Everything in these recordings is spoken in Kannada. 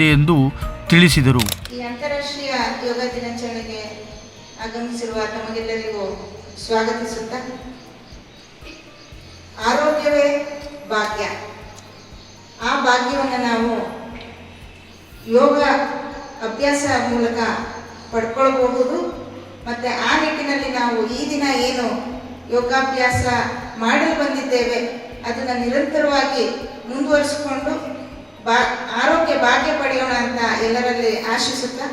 ಎಂದು ತಿಳಿಸಿದರು. ಈ ಅಂತಾರಾಷ್ಟ್ರೀಯ ಯೋಗ ದಿನಾಚರಣೆಗೆ ಆಗಮಿಸಿರುವ ತಮಗೆಲ್ಲರಿಗೂ ಸ್ವಾಗತಿಸುತ್ತಾ, ಆರೋಗ್ಯವೇ ಭಾಗ್ಯ. ಆ ಭಾಗ್ಯವನ್ನು ನಾವು ಯೋಗ ಅಭ್ಯಾಸ ಮೂಲಕ ಪಡ್ಕೊಳ್ಬಹುದು. ಮತ್ತು ಆ ನಿಟ್ಟಿನಲ್ಲಿ ನಾವು ಈ ದಿನ ಏನು ಯೋಗಾಭ್ಯಾಸ ಮಾಡಲು ಬಂದಿದ್ದೇವೆ, ಅದನ್ನು ನಿರಂತರವಾಗಿ ಮುಂದುವರಿಸಿಕೊಂಡು ಬಾ ಆರೋಗ್ಯ ಭಾಗ್ಯ ಪಡೆಯೋಣ ಅಂತ ಎಲ್ಲರಲ್ಲಿ ಆಶಿಸುತ್ತಾ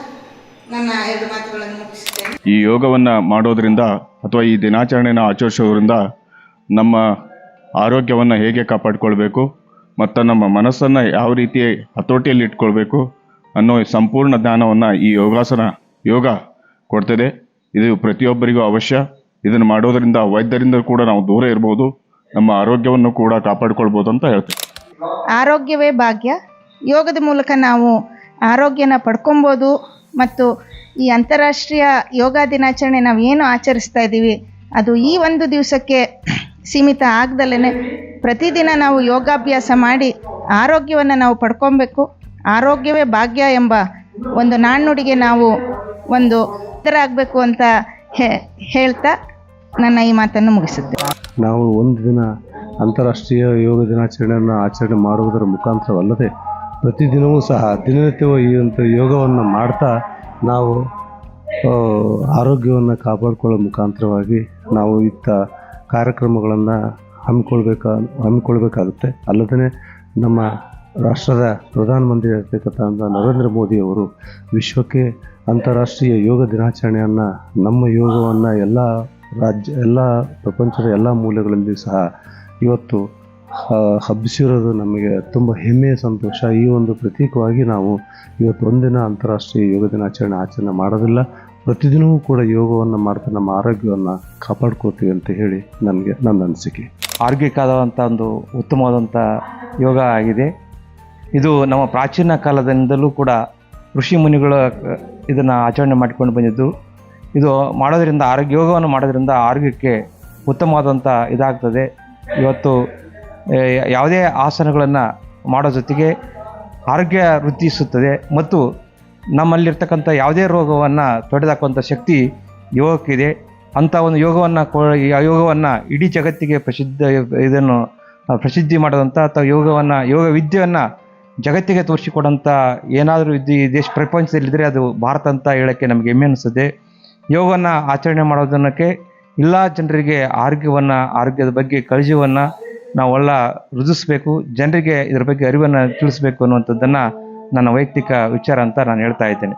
ನನ್ನ ಎರಡು ಮಾತುಗಳನ್ನು ಮುಗಿಸುತ್ತೇನೆ. ಈ ಯೋಗವನ್ನು ಮಾಡೋದರಿಂದ ಅಥವಾ ಈ ದಿನಾಚರಣೆನ ಆಚರಿಸೋದ್ರಿಂದ ನಮ್ಮ ಆರೋಗ್ಯವನ್ನು ಹೇಗೆ ಕಾಪಾಡಿಕೊಳ್ಬೇಕು ಮತ್ತು ನಮ್ಮ ಮನಸ್ಸನ್ನು ಯಾವ ರೀತಿ ಹತೋಟಿಯಲ್ಲಿ ಇಟ್ಕೊಳ್ಬೇಕು ಅನ್ನೋ ಸಂಪೂರ್ಣ ಜ್ಞಾನವನ್ನು ಈ ಯೋಗಾಸನ ಯೋಗ ಕೊಡ್ತದೆ. ಇದು ಪ್ರತಿಯೊಬ್ಬರಿಗೂ ಅವಶ್ಯ. ಇದನ್ನು ಮಾಡೋದರಿಂದ ವೈದ್ಯರಿಂದ ಕೂಡ ನಾವು ದೂರ ಇರ್ಬೋದು. ನಮ್ಮ ಆರೋಗ್ಯವನ್ನು ಕೂಡ ಕಾಪಾಡಿಕೊಳ್ಬೋದು ಅಂತ ಹೇಳ್ತೇವೆ ಆರೋಗ್ಯವೇ ಭಾಗ್ಯ. ಯೋಗದ ಮೂಲಕ ನಾವು ಆರೋಗ್ಯನ ಪಡ್ಕೊಬೋದು ಮತ್ತು ಈ ಅಂತಾರಾಷ್ಟ್ರೀಯ ಯೋಗ ದಿನಾಚರಣೆ ನಾವು ಏನು ಆಚರಿಸ್ತಾ ಇದ್ದೀವಿ ಅದು ಈ ಒಂದು ದಿವಸಕ್ಕೆ ಸೀಮಿತ ಆಗ್ದಲೇ ಪ್ರತಿದಿನ ನಾವು ಯೋಗಾಭ್ಯಾಸ ಮಾಡಿ ಆರೋಗ್ಯವನ್ನು ನಾವು ಪಡ್ಕೊಬೇಕು. ಆರೋಗ್ಯವೇ ಭಾಗ್ಯ ಎಂಬ ಒಂದು ನಾಣ್ಣುಡಿಗೆ ನಾವು ಒಂದು ಉತ್ತರ ಆಗಬೇಕು ಅಂತ ಹೇಳ್ತಾ ನನ್ನ ಈ ಮಾತನ್ನು ಮುಗಿಸುತ್ತೆ ನಾವು ಒಂದು ದಿನ ಅಂತಾರಾಷ್ಟ್ರೀಯ ಯೋಗ ದಿನಾಚರಣೆಯನ್ನು ಆಚರಣೆ ಮಾಡುವುದರ ಮುಖಾಂತರವಲ್ಲದೆ ಪ್ರತಿದಿನವೂ ಸಹ ದಿನನಿತ್ಯವೂ ಈ ಒಂದು ಯೋಗವನ್ನು ಮಾಡ್ತಾ ನಾವು ಆರೋಗ್ಯವನ್ನು ಕಾಪಾಡಿಕೊಳ್ಳೋ ಮುಖಾಂತರವಾಗಿ ನಾವು ಇತ್ತ ಕಾರ್ಯಕ್ರಮಗಳನ್ನು ಹಮ್ಮಿಕೊಳ್ಬೇಕ, ಹಮ್ಮಿಕೊಳ್ಬೇಕಾಗುತ್ತೆ. ಅಲ್ಲದೇ ನಮ್ಮ ರಾಷ್ಟ್ರದ ಪ್ರಧಾನಮಂತ್ರಿ ಆಗಿರ್ತಕ್ಕಂಥ ನರೇಂದ್ರ ಮೋದಿಯವರು ವಿಶ್ವಕ್ಕೆ ಅಂತಾರಾಷ್ಟ್ರೀಯ ಯೋಗ ದಿನಾಚರಣೆಯನ್ನು, ನಮ್ಮ ಯೋಗವನ್ನು ಎಲ್ಲ ರಾಜ್ಯ, ಎಲ್ಲ ಪ್ರಪಂಚದ ಎಲ್ಲ ಮೂಲೆಗಳಲ್ಲಿ ಸಹ ಇವತ್ತು ಹಬ್ಬಿಸಿರೋದು ನಮಗೆ ತುಂಬ ಹೆಮ್ಮೆಯ ಸಂತೋಷ. ಈ ಒಂದು ಪ್ರತೀಕವಾಗಿ ನಾವು ಇವತ್ತು ಒಂದಿನ ಅಂತಾರಾಷ್ಟ್ರೀಯ ಯೋಗ ದಿನಾಚರಣೆ ಆಚರಣೆ ಮಾಡೋದಿಲ್ಲ. ಪ್ರತಿದಿನವೂ ಕೂಡ ಯೋಗವನ್ನು ಮಾಡ್ತಾ ನಮ್ಮ ಆರೋಗ್ಯವನ್ನು ಕಾಪಾಡ್ಕೋತೀವಿ ಅಂತ ಹೇಳಿ ನನಗೆ ನನ್ನ ಅನಿಸಿಕೆ. ಆರೋಗ್ಯಕ್ಕಾದಂಥ ಒಂದು ಉತ್ತಮವಾದಂಥ ಯೋಗ ಆಗಿದೆ. ಇದು ನಮ್ಮ ಪ್ರಾಚೀನ ಕಾಲದಿಂದಲೂ ಕೂಡ ಋಷಿ ಮುನಿಗಳ ಇದನ್ನು ಆಚರಣೆ ಮಾಡಿಕೊಂಡು ಬಂದಿದ್ದು. ಇದು ಮಾಡೋದರಿಂದ ಆರೋಗ್ಯ ಯೋಗವನ್ನು ಮಾಡೋದರಿಂದ ಆರೋಗ್ಯಕ್ಕೆ ಉತ್ತಮವಾದಂಥ ಇದಾಗ್ತದೆ. ಇವತ್ತು ಯಾವುದೇ ಆಸನಗಳನ್ನು ಮಾಡೋ ಜೊತೆಗೆ ಆರೋಗ್ಯ ವೃದ್ಧಿಸುತ್ತದೆ ಮತ್ತು ನಮ್ಮಲ್ಲಿರ್ತಕ್ಕಂಥ ಯಾವುದೇ ರೋಗವನ್ನು ತೊಡೆದಾಕುವಂಥ ಶಕ್ತಿ ಯೋಗಕ್ಕಿದೆ. ಅಂಥ ಒಂದು ಯೋಗವನ್ನು ಕೊ ಯೋಗವನ್ನು ಇಡೀ ಜಗತ್ತಿಗೆ ಪ್ರಸಿದ್ಧ ಇದನ್ನು ಪ್ರಸಿದ್ಧಿ ಮಾಡಿದಂಥ ಅಥವಾ ಯೋಗವನ್ನು, ಯೋಗ ವಿದ್ಯೆಯನ್ನು ಜಗತ್ತಿಗೆ ತೋರಿಸಿಕೊಡೋಂಥ ಏನಾದರೂ ವಿದ್ಯೆ ಈ ದೇಶ ಪ್ರಪಂಚದಲ್ಲಿದ್ದರೆ ಅದು ಭಾರತ ಅಂತ ಹೇಳೋಕ್ಕೆ ನಮಗೆ ಹೆಮ್ಮೆ ಅನಿಸುತ್ತೆ. ಯೋಗವನ್ನು ಆಚರಣೆ ಮಾಡೋದನ್ನಕ್ಕೆ ಎಲ್ಲ ಜನರಿಗೆ ಆರೋಗ್ಯವನ್ನು, ಆರೋಗ್ಯದ ಬಗ್ಗೆ ಕಾಳಜಿಯನ್ನು ನಾವೆಲ್ಲ ರುಜಿಸ್ಬೇಕು, ಜನರಿಗೆ ಇದರ ಬಗ್ಗೆ ಅರಿವನ್ನು ತಿಳಿಸ್ಬೇಕು ಅನ್ನುವಂಥದ್ದನ್ನು ನನ್ನ ವೈಯಕ್ತಿಕ ವಿಚಾರ ಅಂತ ನಾನು ಹೇಳ್ತಾ ಇದ್ದೇನೆ.